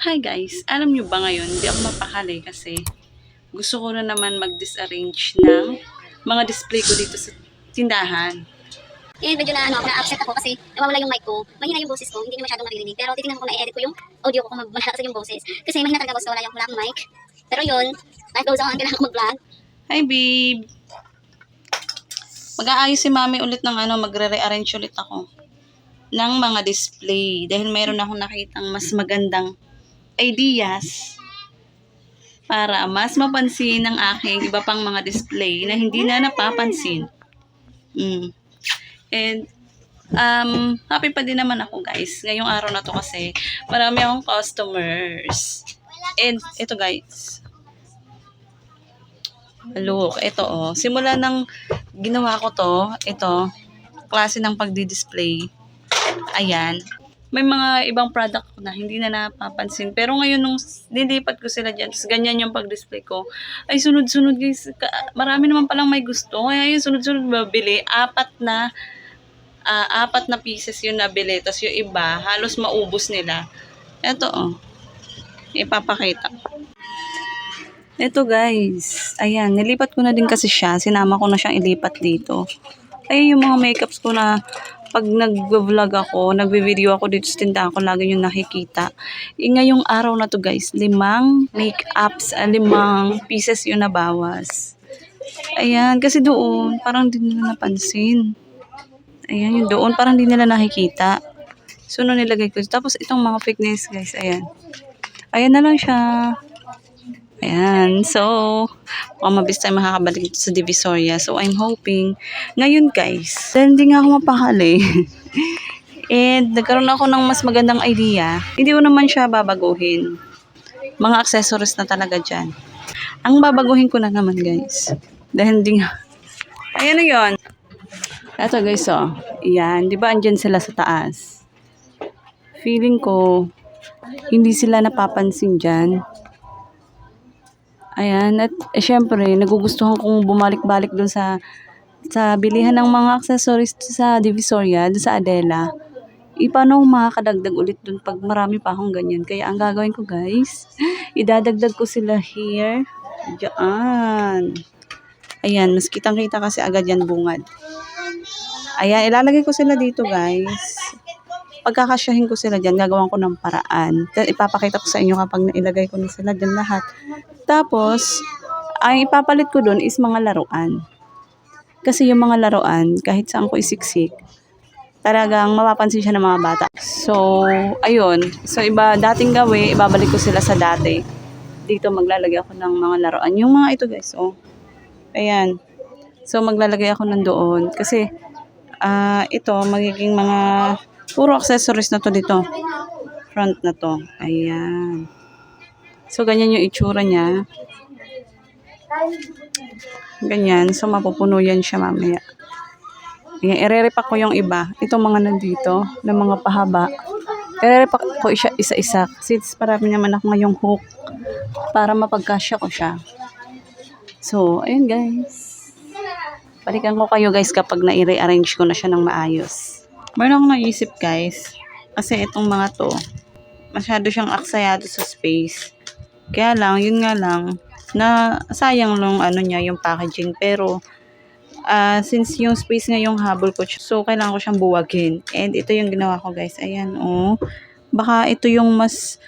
Hi guys, alam nyo ba ngayon, hindi ako mapakali kasi gusto ko na naman mag-disarrange ng mga display ko dito sa tindahan. Eh, medyo na, ano, na-upset ako kasi nawawala yung mic ko. Mahina yung boses ko, hindi niyo masyadong maririnig. Pero titignan ko kung na-edit ko yung audio ko kung malakas yung boses. Kasi mahina talaga basta wala yung, wala akong mic. Pero yun, life goes on, kailangan ko mag-vlog. Hi babe! Mag-aayos si mami ulit ng ano, magre-rearrange ulit ako ng mga display dahil mayroon akong nakitang mas magandang ideas para mas mapansin ng aking iba pang mga display na hindi na napapansin. Mm. And um, happy pa din naman ako guys. Ngayong araw na to kasi marami akong customers. And ito guys, Look, ito oh. Simula nang ginawa ko to, ito, klase ng pagdi-display. Ayan. May mga ibang product na hindi na napapansin. Pero ngayon nung nilipat ko sila dyan, tapos ganyan yung pag-display ko, ay sunod-sunod guys. Marami naman palang may gusto. Kaya yung sunod-sunod mabili, apat na ah, apat na pieces yung nabili. Tapos yung iba, halos maubos nila. Ito oh. Ipapakita. Ito guys, ayan, nilipat ko na din kasi siya. Sinama ko na siyang ilipat dito. Ay, yung mga makeups ko na pag nag-vlog ako, nagbe-video ako dito sa tindahan ko, lagi yung nakikita. E, ngayong araw na to guys, limang makeups, ah, limang pieces yung nabawas. Ayan, kasi doon, parang di nila napansin. Ayan, yung doon, parang di nila nakikita. So, nung nilagay ko. Tapos, itong mga fake nails guys, ayan. Ayan na lang siya. Ayan. So, mukhang mabilis tayo makakabalik dito sa Divisoria. So, I'm hoping. Ngayon, guys, hindi nga ako mapakali. And nagkaroon ako ng mas magandang idea. Hindi ko naman siya babaguhin. Mga accessories na talaga dyan. Ang babaguhin ko na naman, guys. Dahil hindi nga. Ayan na yun. Eto, guys, oh. Yan. Di ba andyan sila sa taas? Feeling ko, hindi sila napapansin dyan. Ayan, at eh, syempre, nagugustuhan kong bumalik-balik dun sa sa bilihan ng mga accessories sa Divisoria, dun sa Adela. E, paano makakadagdag ulit dun pag marami pa akong ganyan? Kaya ang gagawin ko guys, idadagdag ko sila here. Diyan. Ayan, mas kitang-kita kasi agad yan bungad. Ayan, ilalagay ko sila dito guys. Pagkakasyahin ko sila dyan, gagawan ko ng paraan. Ipapakita ko sa inyo kapag nailagay ko na sila dyan lahat. Tapos, ang ipapalit ko dun is mga laruan. Kasi yung mga laruan, kahit saan ko isiksik, talagang mapapansin siya ng mga bata. So, ayun. So, iba, dating gawi, ibabalik ko sila sa dati. Dito maglalagay ako ng mga laruan. Yung mga ito guys, oh. Ayan. So, maglalagay ako ng doon. Kasi, ah ito, magiging mga puro accessories na to dito. Front na to. Ayan. So, ganyan yung itsura niya. Ganyan. So, mapupuno yan siya mamaya. Ayan, irerepack ko yung iba. Itong mga nandito, na mga pahaba. Irerepack ko isa- isa-isa. Since parami naman ako ngayong hook para mapagkasya ko siya. So, ayun guys. Balikan ko kayo guys kapag na-rearrange ko na siya ng maayos. Meron akong naisip guys. Kasi itong mga to, masyado siyang aksayado sa space. Kaya lang, yun nga lang, na sayang lang ano niya, yung packaging. Pero, ah since yung space nga yung habol ko, so kailangan ko siyang buwagin. And ito yung ginawa ko guys. Ayan, oh. Baka ito yung mas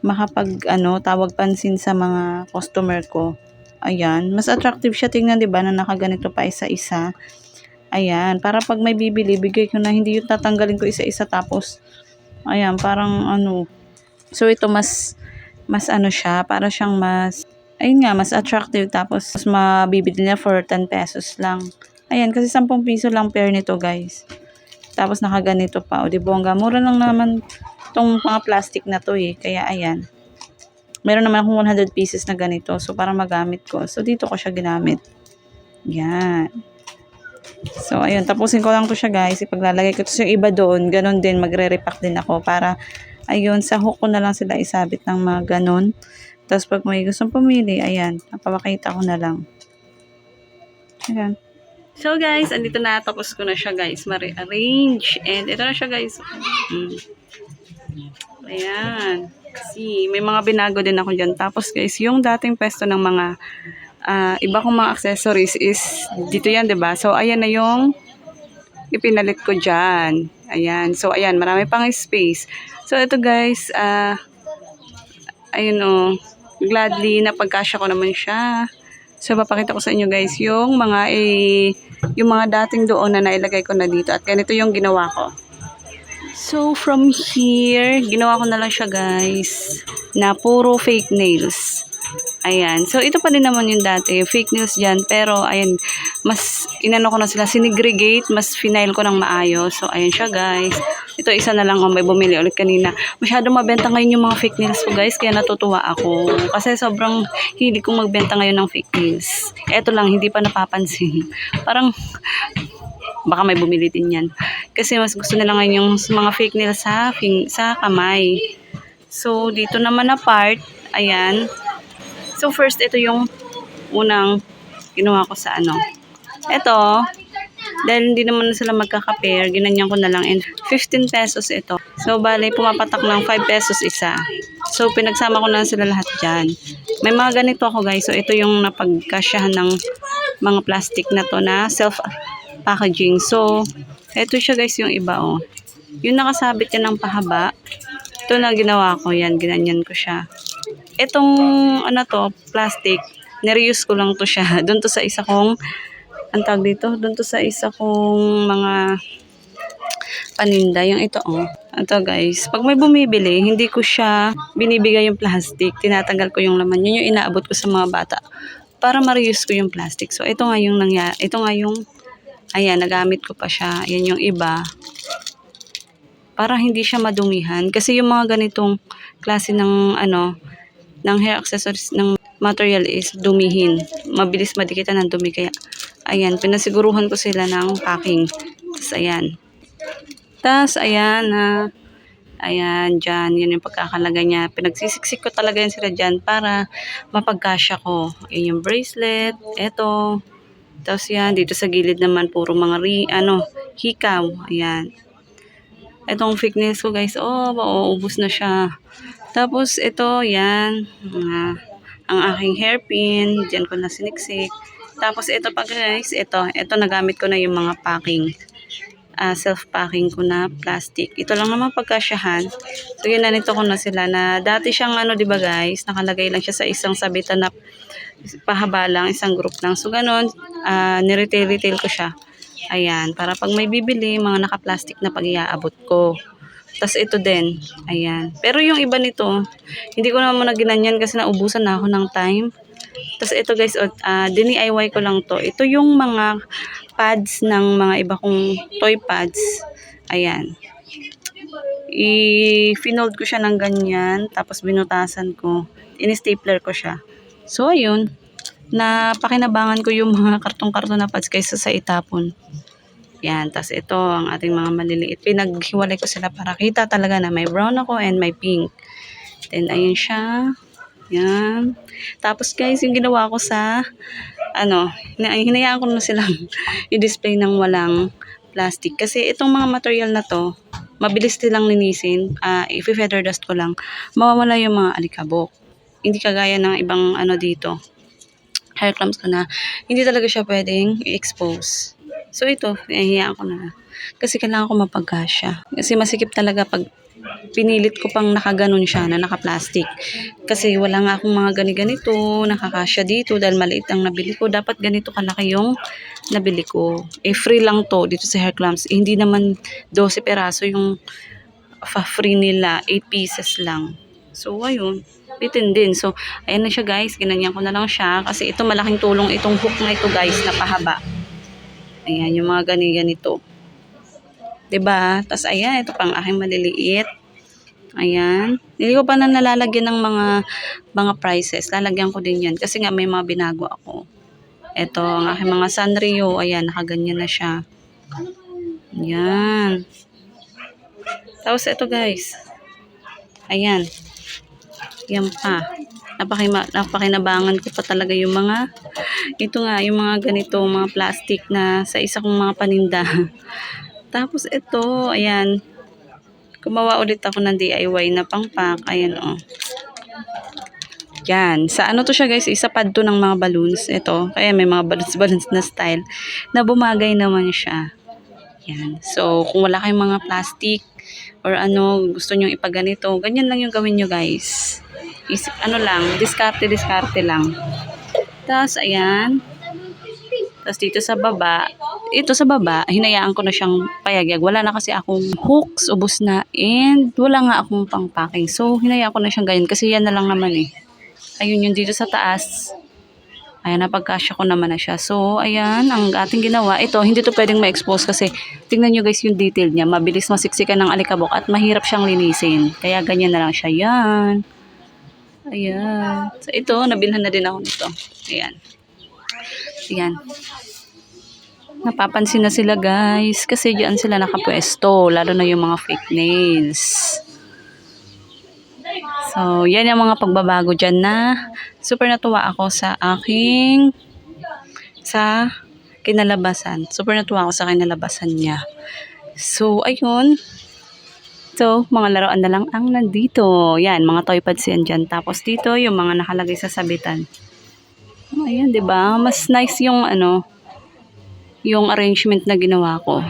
makapag, ano, tawag pansin sa mga customer ko. Ayan. Mas attractive siya tingnan, di ba, na nakaganito pa isa-isa. Ayan. Para pag may bibili, bigay ko na hindi yung tatanggalin ko isa-isa tapos, ayan, parang ano. So, ito mas, mas ano siya, para siyang mas, ayun nga, mas attractive tapos mas mabibili niya for 10 pesos lang. Ayan, kasi 10 piso lang pair nito, guys. Tapos nakaganito pa. O, di bongga. Mura lang naman tong mga plastic na to eh. Kaya, ayan. Meron naman akong 100 pieces na ganito. So, para magamit ko. So, dito ko siya ginamit. Yan. So, ayun. Tapusin ko lang to siya, guys. Ipaglalagay ko. Tapos yung iba doon, ganun din. Magre-repack din ako para, ayun, sa hook ko na lang sila isabit ng mga ganun. Tapos, pag may gustong pumili, ayan. Napapakita ko na lang. Ayan. So, guys, andito na. Tapos ko na siya, guys. Ma-rearrange. And ito na siya, guys. Mm. Ayan. Kasi may mga binago din ako dyan. Tapos guys, yung dating pwesto ng mga ah, iba kong mga accessories is dito yan, ba So, ayan na yung ipinalit ko dyan. Ayan. So, ayan. Marami pang space. So, ito guys, ah, ayun o, gladly na pagkasya ko naman siya. So, papakita ko sa inyo guys yung mga eh, yung mga dating doon na nailagay ko na dito. At ganito yung ginawa ko. So, from here, ginawa ko na lang siya guys, na puro fake nails. Ayan. So, ito pa din naman yung dati, fake nails dyan. Pero, ayan, mas inano ko na sila, sinegregate, mas final ko ng maayos. So, ayan siya guys. Ito, isa na lang ang may bumili ulit kanina. Masyado mabenta ngayon yung mga fake nails ko guys, kaya natutuwa ako. Kasi sobrang hilig kong magbenta ngayon ng fake nails. Ito lang, hindi pa napapansin. Parang, baka may bumili din yan. Kasi mas gusto nila ngayon yung mga fake nails sa, sa kamay. So, dito naman na part, ayan. So, first, ito yung unang ginawa ko sa ano. Ito, dahil hindi naman na sila magkaka-pair, ginanyan ko na lang. And 15 pesos ito. So, bale, pumapatak ng 5 pesos isa. So, pinagsama ko na sila lahat dyan. May mga ganito ako guys. So, ito yung napagkasyahan ng mga plastic na to na self-packaging. So, ito siya guys yung iba oh. Yung nakasabit yan ng pahaba. Ito na ginawa ko yan. Ginanyan ko siya. Itong ano to, plastic, nireuse ko lang to siya. Doon to sa isa kong, ang tawag dito, doon to sa isa kong mga paninda. Yung ito oh. Ito guys, pag may bumibili, hindi ko siya binibigay yung plastic. Tinatanggal ko yung laman. Yun yung inaabot ko sa mga bata. Para ma-reuse ko yung plastic. So, ito nga yung nangyari. Ito nga yung, ayan, nagamit ko pa siya. Yan yung iba para hindi siya madumihan. Kasi yung mga ganitong klase ng ano, ng hair accessories ng material is dumihin. Mabilis madikitan ng dumi. Kaya, ayan, pinasiguruhan ko sila ng packing. Tapos, ayan. Tapos, ayan, na, ayan, dyan, yun yung pagkakalagay niya. Pinagsisiksik ko talaga yan sila dyan para mapagkasya ko. Ayan yung bracelet, eto. Tapos yan, dito sa gilid naman, puro mga ri, ano, hikaw. Ayan. Itong nails ko guys, oh, mauubos na siya. Tapos ito, yan, ah, ang aking hairpin, diyan ko na siniksik. Tapos ito pa guys, ito, ito nagamit ko na yung mga packing. ah, self-packing ko na plastic. Ito lang naman pagkasyahan. So yun na nito ko na sila na dati siyang ano, 'di ba guys, nakalagay lang siya sa isang sabitan na pahaba lang, isang group lang. So ganun, ah, niretail-retail ko siya. Ayan, para pag may bibili, mga naka-plastic na pag iaabot ko. Tapos ito din, ayan. Pero yung iba nito, hindi ko naman na ginanyan kasi naubusan na ako ng time. Tapos ito guys, uh, dini-IY ko lang to. Ito yung mga pads ng mga iba kong toy pads. Ayan. I-finold ko siya ng ganyan, tapos binutasan ko. In-stapler ko siya. So, ayun na pakinabangan ko yung mga kartong-karton na pads kaysa sa itapon. Yan, tas ito ang ating mga maliliit. Pinaghiwalay ko sila para kita talaga na may brown ako and may pink. Then, ayun siya. Yan. Tapos guys, yung ginawa ko sa, ano, hina- hinayaan ko na silang i-display ng walang plastic. Kasi itong mga material na to, mabilis silang linisin. Uh, if feather dust ko lang, mawawala yung mga alikabok. Hindi kagaya ng ibang ano dito, hair clamps ko na hindi talaga siya pwedeng i-expose. So ito, hinahiyaan ko na. Kasi kailangan ko mapagkasya. Kasi masikip talaga pag pinilit ko pang nakaganon siya na naka-plastic. Kasi wala nga akong mga gani-ganito, nakakasya dito dahil maliit ang nabili ko. Dapat ganito kalaki yung nabili ko. Eh, free lang to dito sa hair clamps. Eh, hindi naman 12 peraso yung fa-free nila. 8 pieces lang. So, ayun bitin din. So, ayan na siya guys. Ginanyan ko na lang siya. Kasi ito malaking tulong itong hook na ito guys na pahaba. Ayan, yung mga gani-ganito. 'Di ba? Tapos ayan, ito pang aking maliliit. Ayan. Hindi ko pa na nalalagyan ng mga mga prices. Lalagyan ko din yan. Kasi nga may mga binago ako. Ito, ang aking mga Sanrio. Ayan, nakaganyan na siya. Ayan. Tapos ito guys. Ayan. Yan pa. Napakima, napakinabangan ko pa talaga yung mga, ito nga, yung mga ganito, mga plastic na sa isa kong mga paninda. Tapos ito, ayan, Gumawa ulit ako ng DIY na pangpak. Ayan o. Yan. Sa ano to siya guys, isa pad to ng mga balloons. Ito. Kaya may mga balloons-balloons na style na bumagay naman siya. Yan. So, kung wala kayong mga plastic or ano, gusto nyo ipaganito, ganyan lang yung gawin nyo guys. Isip, ano lang, diskarte-diskarte lang. Tapos, ayan. Tapos dito sa baba, ito sa baba, hinayaan ko na siyang payagyag. Wala na kasi akong hooks, ubos na. And wala nga akong pang-packing. So, hinayaan ko na siyang ganyan kasi yan na lang naman eh. Ayun yung dito sa taas. Ayan, napagkasya ko naman na siya. So, ayan, ang ating ginawa. Ito, hindi to pwedeng ma-expose kasi tingnan nyo guys yung detail niya. Mabilis masiksikan ng alikabok at mahirap siyang linisin. Kaya ganyan na lang siya. Yan. Ayan. So, ito, nabilhan na din ako nito. Ayan. Ayan. Napapansin na sila guys kasi diyan sila nakapwesto lalo na yung mga fake nails. So, yan yung mga pagbabago dyan na super natuwa ako sa aking sa kinalabasan. Super natuwa ako sa kinalabasan niya. So, ayun. So, mga laruan na lang ang nandito. Yan, mga toy pads yan dyan. Tapos dito, yung mga nakalagay sa sabitan. Ayan, 'di ba? Mas nice yung ano, yung arrangement na ginawa ko.